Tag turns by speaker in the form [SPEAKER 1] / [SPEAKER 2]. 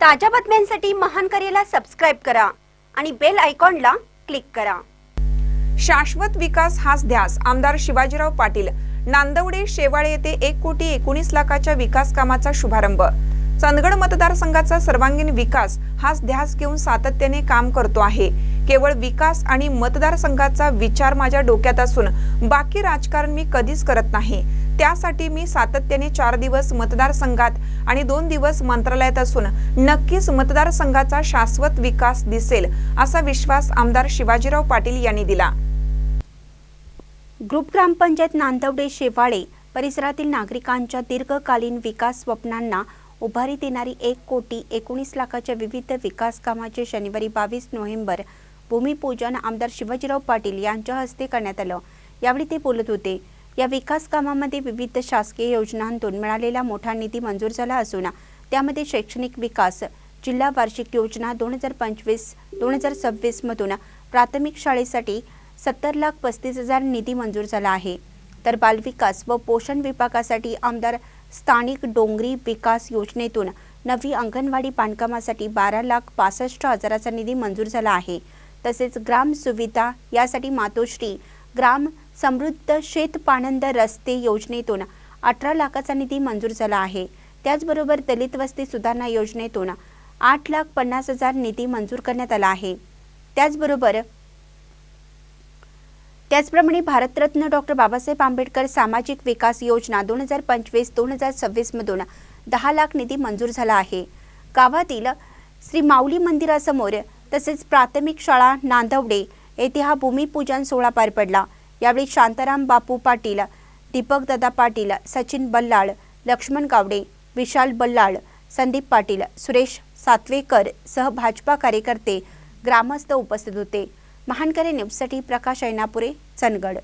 [SPEAKER 1] ताज्या बातम्यांसाठी महान करेला सबस्क्राईब करा आणि बेल आयकॉनला क्लिक करा.
[SPEAKER 2] शाश्वत विकास हाच ध्यास आमदार शिवाजीराव पाटील. नांदवडे शेवाळे येथे एक कोटी एकोणीस लाखाच्या विकास कामाचा शुभारंभ. चंदगड मतदारसंघाचा सर्वांगीण विकास हाच ध्यास घेऊन सातत्याने काम करतो आहे. केवळ विकास आणि मतदारसंघाचा विचार माझ्या डोक्यात असून बाकी राजकारण मी कधीच करत नाही. त्यासाठी मी सातत्याने चार दिवस मतदारसंघात आणि दोन दिवस मंत्रालयात असून नक्कीच मतदारसंघाचा शाश्वत विकास दिसेल असा विश्वास आमदार शिवाजीराव पाटील यांनी दिला.
[SPEAKER 1] ग्रुप ग्रामपंचायत नांदवडे शेवाळे परिसरातील नागरिकांच्या दीर्घकालीन विकास स्वप्नांना उभारी देणारी एक कोटी एकोणीस लाखाच्या विविध विकास कामाचे शनिवारी बावीस नोव्हेंबर भूमिपूजन आमदार शिवाजीराव पाटील यांच्या हस्ते करण्यात आलं. यावेळी ते बोलत होते. या विकास कामामध्ये विविध शासकीय योजनांतून मिळालेला मोठा निधी मंजूर झाला असून त्यामध्ये शैक्षणिक विकास जिल्हा वार्षिक योजना दोन हजार पंचवीस दोन हजार सव्वीसमधून प्राथमिक शाळेसाठी सत्तर लाख पस्तीस हजार निधी मंजूर झाला आहे. तर बालविकास व पोषण विभागासाठी आमदार स्थानिक डोंगरी विकास योजनेतून नवी अंगणवाडी बांधकामासाठी बारा लाख पासष्ट हजाराचा निधी मंजूर झाला आहे. तसेच ग्राम सुविधा यासाठी मातोश्री ग्राम समृद्ध शेतपानंद रस्ते योजनेतून अठरा लाखाचा निधी मंजूर झाला आहे. त्याचबरोबर दलित वस्ती सुधारणा योजनेतून आठ लाख पन्नास हजार निधी मंजूर करण्यात आला आहे. त्याचबरोबर त्याचप्रमाणे भारतरत्न डॉक्टर बाबासाहेब आंबेडकर सामाजिक विकास योजना दोन हजार पंचवीस दोन हजार सव्वीसमधून दहा लाख निधी मंजूर झाला आहे. गावातील श्री माऊली मंदिरासमोर तसेच प्राथमिक शाळा नांदवडे येथे हा भूमिपूजन सोहळा पार पडला. यावेळी शांताराम बापू पाटील दीपक दादा पाटील सचिन बल्लाळ लक्ष्मण गावडे विशाल बल्लाळ संदीप पाटील सुरेश सातवेकर सह भाजपा कार्यकर्ते ग्रामस्थ उपस्थित होते. महानकरे न्यूजसाठी प्रकाश ऐनापुरे चंदगड.